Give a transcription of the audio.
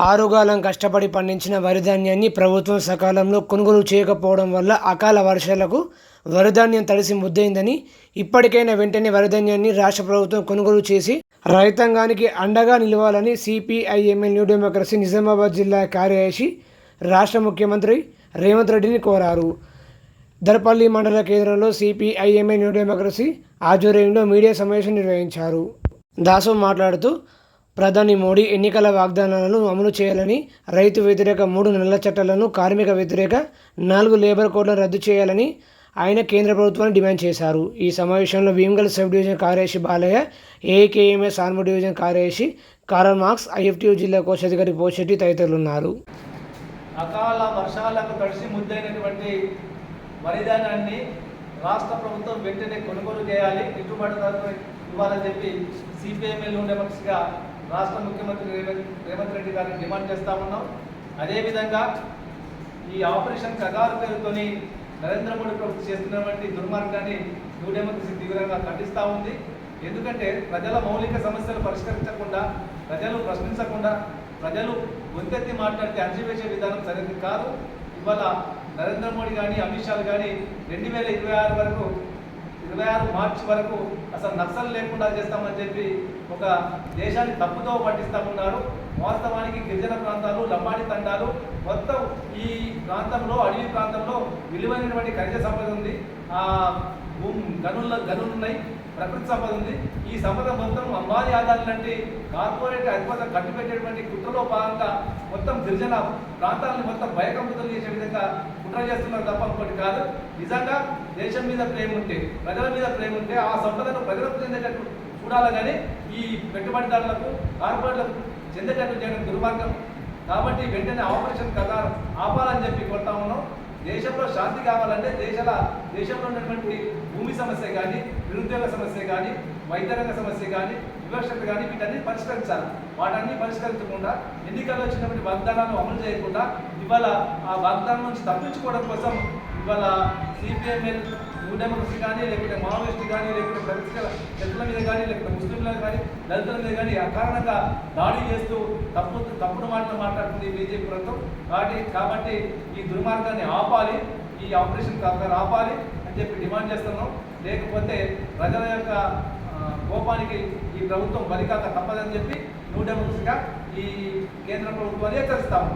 ఆరుగాలం కష్టపడి పండించిన వరి ధాన్యాన్ని ప్రభుత్వం సకాలంలో కొనుగోలు చేయకపోవడం వల్ల అకాల వర్షాలకు వరిధాన్యం తడిసి ముద్దయిందని ఇప్పటికైనా వెంటనే వరిధాన్యాన్ని రాష్ట్ర ప్రభుత్వం కొనుగోలు చేసి రైతాంగానికి అండగా నిలవాలని సిపిఐఎంఎల్ న్యూ డెమోక్రసీ నిజామాబాద్ జిల్లా కార్యదర్శి రాష్ట్ర ముఖ్యమంత్రి రేవంత్ రెడ్డిని కోరారు. దర్పల్లి మండల కేంద్రంలో సిపిఐఎంఏ న్యూ డెమోక్రసీ ఆధ్వర్యంలో మీడియా సమావేశం నిర్వహించారు. దాసు మాట్లాడుతూ ప్రధాని మోడీ ఎన్నికల వాగ్దానాలను అమలు చేయాలని రైతు వ్యతిరేక మూడు నెలల చట్టాలను కార్మిక వ్యతిరేక నాలుగు లేబర్ కోడ్లను రద్దు చేయాలని ఆయన కేంద్ర ప్రభుత్వాన్ని డిమాండ్ చేశారు. ఈ సమావేశంలో భీమగల్ సబ్ డివిజన్ కార్యదర్శి బాలయ్య ఏకేఎంఎస్ ఆర్మో డివిజన్ కార్యదర్శి కారల్ మార్క్స్ ఐఎఫ్టీయూ జిల్లా కోశాధికారి పోషెట్టి తదితరులు ఉన్నారు అకాల వర్షాలకు తడిసి ముద్దైనటువంటి వరిధాన్యాన్ని రాష్ట్ర ప్రభుత్వం వెంటనే కొనుగోలు చేయాలి గిట్టుబాటు ఇవ్వాలని చెప్పి సిపిఎంఎల్ డెమోక్రసీగా రాష్ట్ర ముఖ్యమంత్రి రేవంత్ రేవంత్ రెడ్డి గారిని డిమాండ్ చేస్తా ఉన్నాం. అదేవిధంగా ఈ ఆపరేషన్ కగారు పేరుతోని నరేంద్ర మోడీ ప్రభుత్వం చేస్తున్నటువంటి దుర్మార్గాన్ని న్యూ డెమోక్రసీ తీవ్రంగా ఖండిస్తూ ఉంది. ఎందుకంటే ప్రజల మౌలిక సమస్యలు పరిష్కరించకుండా ప్రజలు ప్రశ్నించకుండా ప్రజలు గొంతెత్తి మాట్లాడితే అణచివేసే విధానం సరైనది కాదు. ఇవాళ నరేంద్ర మోడీ కానీ అమిత్ షా కానీ రెండు వేల ఇరవై ఆరు వరకు ఇరవై ఆరు మార్చి వరకు అసలు నక్సల్ లేకుండా చేస్తామని చెప్పి ఒక దేశాన్ని తప్పుతో పట్టిస్తామన్నారు. వాస్తవానికి గిరిజన ప్రాంతాలు లంబాడి తండాలు మొత్తం ఈ ప్రాంతంలో అడవి ప్రాంతంలో విలువైనటువంటి ఖనిజ సంపద ఉంది. భూమి గనుల గనులు ఉన్నాయి ప్రకృతి సంపద ఉంది. ఈ సంపద మొత్తం అంబానీ ఆదాలు లాంటి కార్పొరేట్ అధిపత కట్టుపెట్టేటువంటి కుట్రలో భాగంగా మొత్తం గిరిజన ప్రాంతాలను మొత్తం భయకంపితం చేసే విధంగా కుట్ర చేస్తున్నారు తప్ప ఒకటి కాదు. నిజంగా దేశం మీద ప్రేమ ఉంటే ప్రజల మీద ప్రేమ ఉంటే ఆ సంపదను ప్రజలకు చెందేటట్టు చూడాలి కానీ ఈ పెట్టుబడిదారులకు కార్పొరేట్లకు చెందేటట్టు చేయడం దుర్మార్గం. కాబట్టి వెంటనే ఆపరేషన్ కథ ఆపాలని చెప్పి కొడతా ఉన్నాం. దేశంలో శాంతి కావాలంటే దేశాల దేశంలో ఉన్నటువంటి భూమి సమస్య కానీ నిరుద్యోగ సమస్య కానీ వైద్య రంగ సమస్య కానీ వివక్షత కానీ వీటన్ని పరిష్కరించాలి. వాటన్ని పరిష్కరించకుండా ఎన్నికల్లో వచ్చినటువంటి వాగ్దానాలు అమలు చేయకుండా ఇవాళ ఆ వాగ్దానం నుంచి తప్పించుకోవడం కోసం ఇవాళ సిపిఎంఎల్ న్యూ డెమోక్రసీ కానీ లేకపోతే మావోయిస్ట్ కానీ లేకపోతే దళితుల దళితుల మీద కానీ లేకపోతే ముస్లింల కానీ దళితుల మీద కానీ అకారణంగా దాడి చేస్తూ తప్పు తప్పుడు మాటలు మాట్లాడుతుంది బీజేపీ ప్రభుత్వం. కాబట్టి కాబట్టి ఈ దుర్మార్గాన్ని ఆపాలి ఈ ఆపరేషన్ కాకుండా ఆపాలి అని చెప్పి డిమాండ్ చేస్తున్నాం. లేకపోతే ప్రజల యొక్క కోపానికి ఈ ప్రభుత్వం బలికాక తప్పదని చెప్పి నూట ఈ కేంద్ర ప్రభుత్వాన్ని హెచ్చరిస్తాము.